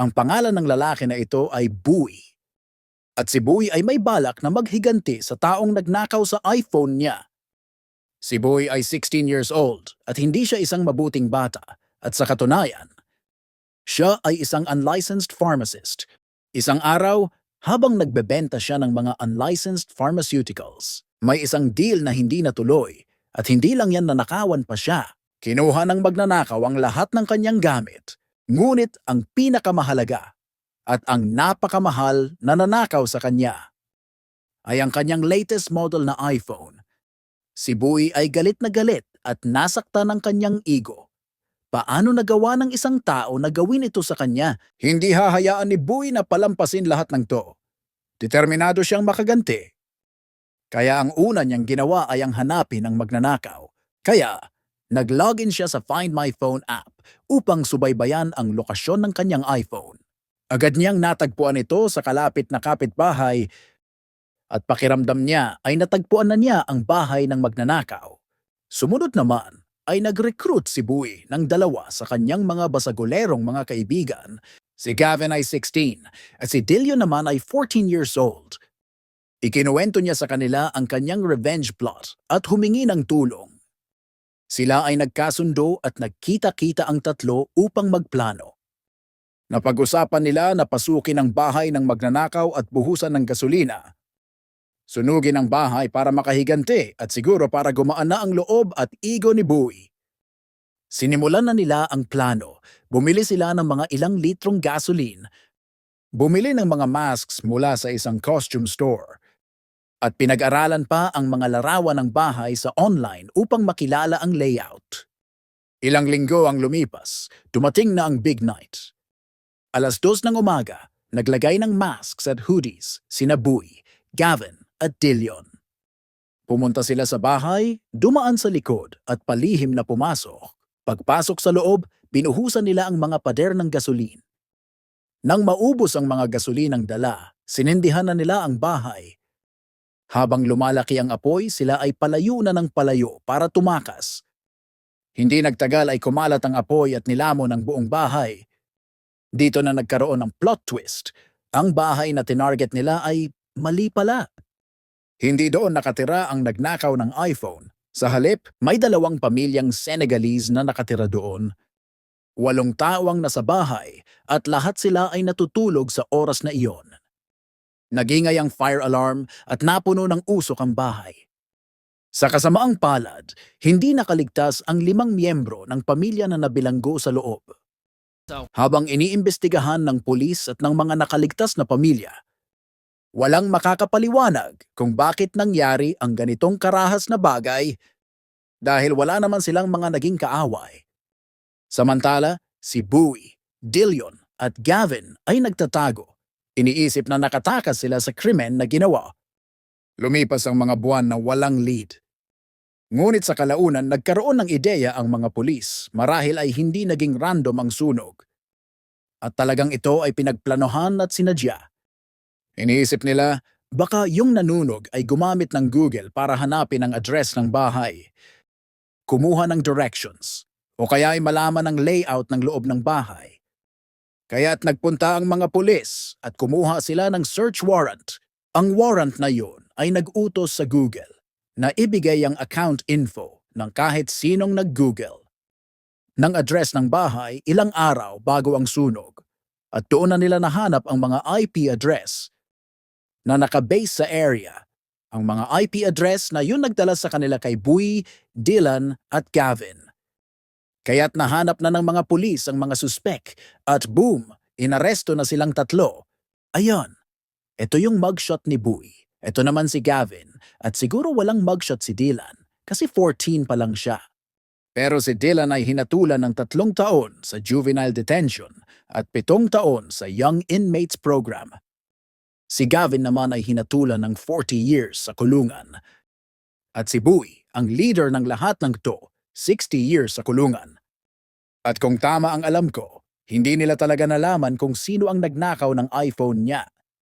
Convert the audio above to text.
Ang pangalan ng lalaki na ito ay Bowie. At si Bowie ay may balak na maghiganti sa taong nagnakaw sa iPhone niya. Si Bowie ay 16 years old at hindi siya isang mabuting bata at sa katunayan, siya ay isang unlicensed pharmacist. Isang araw, habang nagbebenta siya ng mga unlicensed pharmaceuticals, may isang deal na hindi natuloy at hindi lang yan nanakawan pa siya. Kinuha ng magnanakaw ang lahat ng kanyang gamit, ngunit ang pinakamahalaga at ang napakamahal na nanakaw sa kanya ay ang kanyang latest model na iPhone. Si Bowie ay galit na galit at nasakta ng kanyang ego. Paano nagawa ng isang tao na gawin ito sa kanya? Hindi hahayaan ni Bowie na palampasin lahat ng to. Determinado siyang makaganti. Kaya ang una niyang ginawa ay ang hanapin ang magnanakaw. Kaya, nag-login siya sa Find My Phone app upang subaybayan ang lokasyon ng kanyang iPhone. Agad niyang natagpuan ito sa kalapit na kapitbahay at pakiramdam niya ay natagpuan na niya ang bahay ng magnanakaw. Sumunod naman ay nag-recruit si Bowie ng dalawa sa kanyang mga basagolerong mga kaibigan. Si Gavin ay 16 at si Dilio naman ay 14 years old. Ikinuwento niya sa kanila ang kanyang revenge plot at humingi ng tulong. Sila ay nagkasundo at nagkita-kita ang tatlo upang magplano. Napag-usapan nila na pasukin ang bahay ng magnanakaw at buhusan ng gasolina. Sunugin ang bahay para makahiganti at siguro para gumaan na ang loob at ego ni Bowie. Sinimulan na nila ang plano. Bumili sila ng mga ilang litrong gasoline. Bumili ng mga masks mula sa isang costume store. At pinag-aralan pa ang mga larawan ng bahay sa online upang makilala ang layout. Ilang linggo ang lumipas, dumating na ang big night. Alas dos ng umaga, naglagay ng masks at hoodies sina Bowie, Gavin at Dillion. Pumunta sila sa bahay, dumaan sa likod at palihim na pumasok. Pagpasok sa loob, binuhusan nila ang mga pader ng gasolin. Nang maubos ang mga gasolinang dala, sinindihan na nila ang bahay. Habang lumalaki ang apoy, sila ay palayo na ng palayo para tumakas. Hindi nagtagal ay kumalat ang apoy at nilamon ang buong bahay. Dito na nagkaroon ng plot twist. Ang bahay na tinarget nila ay mali pala. Hindi doon nakatira ang nagnakaw ng iPhone. Sa halip, may dalawang pamilyang Senegalese na nakatira doon. Walong tao ang nasa bahay at lahat sila ay natutulog sa oras na iyon. Nagingay ang fire alarm at napuno ng usok ang bahay. Sa kasamaang palad, hindi nakaligtas ang limang miyembro ng pamilya na nabilanggo sa loob. Habang iniimbestigahan ng pulis at ng mga nakaligtas na pamilya, walang makakapaliwanag kung bakit nangyari ang ganitong karahas na bagay dahil wala naman silang mga naging kaaway. Samantala, si Bowie, Dillion at Gavin ay nagtatago. Iniisip na nakatakas sila sa krimen na ginawa. Lumipas ang mga buwan na walang lead. Ngunit sa kalaunan nagkaroon ng ideya ang mga pulis marahil ay hindi naging random ang sunog. At talagang ito ay pinagplanohan at sinadya. Iniisip nila, baka yung nanunog ay gumamit ng Google para hanapin ang address ng bahay. Kumuha ng directions, o kaya ay malaman ang layout ng loob ng bahay. Kaya't nagpunta ang mga pulis at kumuha sila ng search warrant. Ang warrant na yun ay nag-utos sa Google na ibigay ang account info ng kahit sinong nag-Google ng address ng bahay ilang araw bago ang sunog at doon na nila nahanap ang mga IP address na nakabase sa area. Ang mga IP address na yun nagdala sa kanila kay Bowie, Dylan at Gavin. Kaya't nahanap na ng mga pulis ang mga suspek at boom, inaresto na silang tatlo. Ayon, ito yung mugshot ni Bowie. Ito naman si Gavin at siguro walang mugshot si Dylan kasi 14 pa lang siya. Pero si Dylan ay hinatulan ng tatlong taon sa juvenile detention at pitong taon sa Young Inmates Program. Si Gavin naman ay hinatulan ng 40 years sa kulungan. At si Bowie, ang leader ng lahat ng to, 60 years sa kulungan. At kung tama ang alam ko, hindi nila talaga nalaman kung sino ang nagnakaw ng iPhone niya.